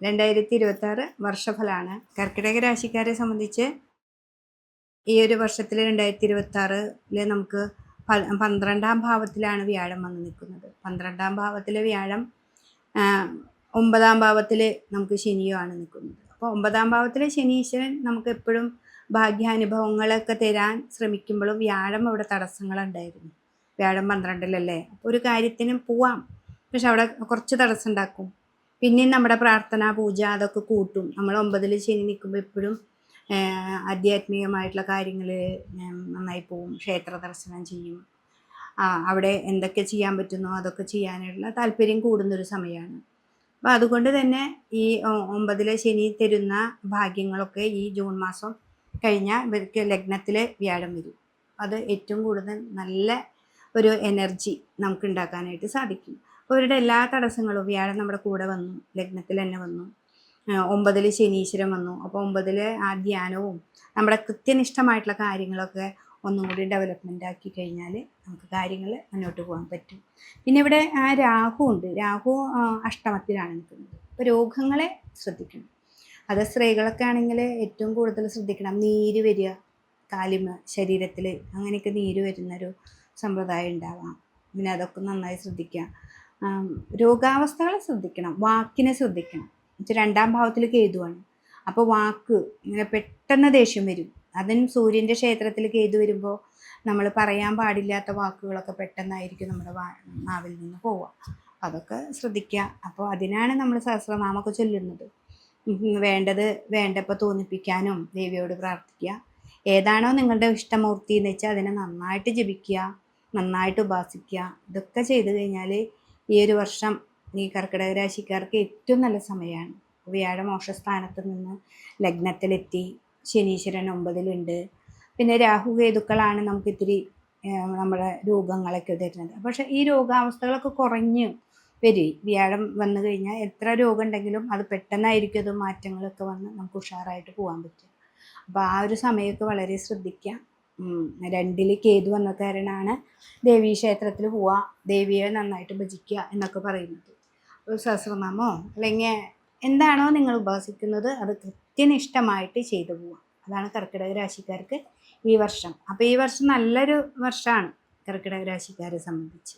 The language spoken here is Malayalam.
രണ്ടായിരത്തി ഇരുപത്തി ആറ് വർഷഫലമാണ്. കർക്കിടക രാശിക്കാരെ സംബന്ധിച്ച് ഈ ഒരു വർഷത്തിൽ രണ്ടായിരത്തി ഇരുപത്തി ആറിൽ നമുക്ക് പന്ത്രണ്ടാം ഭാവത്തിലാണ് വ്യാഴം വന്ന് നിൽക്കുന്നത്. പന്ത്രണ്ടാം ഭാവത്തിലെ വ്യാഴം ഒമ്പതാം ഭാവത്തിൽ നമുക്ക് ശനിയുമാണ് നിൽക്കുന്നത്. അപ്പോൾ ഒമ്പതാം ഭാവത്തിലെ ശനീശ്വരൻ നമുക്ക് എപ്പോഴും ഭാഗ്യാനുഭവങ്ങളൊക്കെ തരാൻ ശ്രമിക്കുമ്പോഴും വ്യാഴം അവിടെ തടസ്സങ്ങളുണ്ടായിരുന്നു. വ്യാഴം പന്ത്രണ്ടിലല്ലേ? അപ്പോൾ ഒരു കാര്യത്തിനും പോവാം. പക്ഷെ അവിടെ കുറച്ച് തടസ്സം ഉണ്ടാക്കും പിന്നെയും നമ്മുടെ പ്രാർത്ഥന പൂജ അതൊക്കെ കൂട്ടും. നമ്മൾ ഒമ്പതിൽ ശനി നിൽക്കുമ്പോൾ എപ്പോഴും ആധ്യാത്മികമായിട്ടുള്ള കാര്യങ്ങൾ നന്നായി പോവും. ക്ഷേത്ര ദർശനം ചെയ്യും. അവിടെ എന്തൊക്കെ ചെയ്യാൻ പറ്റുന്നോ അതൊക്കെ ചെയ്യാനുള്ള താല്പര്യം കൂടുന്നൊരു സമയമാണ് അപ്പോൾ അതുകൊണ്ട് തന്നെ ഈ ഒമ്പതിലെ ശനി തരുന്ന ഭാഗ്യങ്ങളൊക്കെ ഈ ജൂൺ മാസം കഴിഞ്ഞാൽ ഇവർക്ക് ലഗ്നത്തിൽ വ്യാഴം വരും. അത് ഏറ്റവും കൂടുതൽ നല്ല ഒരു എനർജി നമുക്ക് ഉണ്ടാക്കാനായിട്ട് സാധിക്കും. അപ്പോൾ ഇവരുടെ എല്ലാ തടസ്സങ്ങളും വ്യാഴം നമ്മുടെ കൂടെ വന്നു ലഗ്നത്തിൽ തന്നെ വന്നു. ഒമ്പതിൽ ശനീശ്വരം വന്നു. അപ്പോൾ ഒമ്പതിൽ ആ ധ്യാനവും നമ്മുടെ കൃത്യനിഷ്ഠമായിട്ടുള്ള കാര്യങ്ങളൊക്കെ ഒന്നും കൂടി ഡെവലപ്മെന്റ് ആക്കി കഴിഞ്ഞാൽ നമുക്ക് കാര്യങ്ങൾ മുന്നോട്ട് പോകാൻ പറ്റും. പിന്നെ ഇവിടെ ആ രാഹു ഉണ്ട്. രാഹു അഷ്ടമത്തിലാണ് നിൽക്കുന്നത്. അപ്പോൾ രോഗങ്ങളെ ശ്രദ്ധിക്കണം. അത് സ്ത്രീകളൊക്കെ ആണെങ്കിൽ ഏറ്റവും കൂടുതൽ ശ്രദ്ധിക്കണം. നീര് വരിക കാലിമ ശരീരത്തിൽ അങ്ങനെയൊക്കെ നീര് വരുന്നൊരു സമ്പ്രദായം ഉണ്ടാവാം. പിന്നെ അതൊക്കെ നന്നായി ശ്രദ്ധിക്കുക. രോഗാവസ്ഥകളെ ശ്രദ്ധിക്കണം വാക്കിനെ ശ്രദ്ധിക്കണം. എന്നുവെച്ചാൽ രണ്ടാം ഭാവത്തിൽ കേതുവാണ്. അപ്പോൾ വാക്ക് ഇങ്ങനെ പെട്ടെന്ന് ദേഷ്യം വരും. അതും സൂര്യന്റെ ക്ഷേത്രത്തിൽ കേതു വരുമ്പോൾ നമ്മൾ പറയാൻ പാടില്ലാത്ത വാക്കുകളൊക്കെ പെട്ടെന്നായിരിക്കും നമ്മുടെ നാവിൽ നിന്ന് പോവുക. അതൊക്കെ ശ്രദ്ധിക്കുക. അപ്പോൾ അതിനാണ് നമ്മൾ സഹസ്രനാമൊക്കെ ചൊല്ലുന്നത്. വേണ്ടത് വേണ്ടപ്പോൾ തോന്നിപ്പിക്കാനും ദേവിയോട് പ്രാർത്ഥിക്കുക. ഏതാണോ നിങ്ങളുടെ ഇഷ്ടമൂർത്തി എന്ന് വെച്ചാൽ അതിനെ നന്നായിട്ട് ജപിക്കുക നന്നായിട്ട് ഉപാസിക്കുക. ഇതൊക്കെ ചെയ്തു കഴിഞ്ഞാൽ ഈ ഒരു വർഷം ഈ കർക്കിടക രാശിക്കാർക്ക് ഏറ്റവും നല്ല സമയമാണ്. വ്യാഴ മോക്ഷസ്ഥാനത്ത് നിന്ന് ലഗ്നത്തിലെത്തി ശനീശ്വരൻ ഒമ്പതിലുണ്ട്. പിന്നെ രാഹു കേതുക്കളാണ് നമുക്ക് ഇത്തിരി നമ്മുടെ രോഗങ്ങളൊക്കെ തരുന്നത്. പക്ഷെ ഈ രോഗാവസ്ഥകളൊക്കെ കുറഞ്ഞ് വരും. വ്യാഴം വന്നു കഴിഞ്ഞാൽ എത്ര രോഗം ഉണ്ടെങ്കിലും അത് പെട്ടെന്നായിരിക്കും അത് മാറ്റങ്ങളൊക്കെ വന്ന് നമുക്ക് ഉഷാറായിട്ട് പോകാൻ പറ്റും. അപ്പോൾ ആ ഒരു സമയമൊക്കെ വളരെ ശ്രദ്ധിക്കാം. ഉം, രണ്ടിൽ കേതു വന്ന കാരണമാണ് ദേവീ ക്ഷേത്രത്തിൽ പോവുക ദേവിയെ നന്നായിട്ട് ഭജിക്കുക എന്നൊക്കെ പറയുന്നത്. ഒരു സഹസ്രനാമോ? അല്ലെങ്കിൽ എന്താണോ നിങ്ങൾ ഉപാസിക്കുന്നത് അത് കൃത്യനിഷ്ഠമായിട്ട് ചെയ്തു പോവുക അതാണ് കർക്കിടക രാശിക്കാർക്ക് ഈ വർഷം. അപ്പോൾ ഈ വർഷം നല്ലൊരു വർഷമാണ് കർക്കിടക രാശിക്കാരെ സംബന്ധിച്ച്.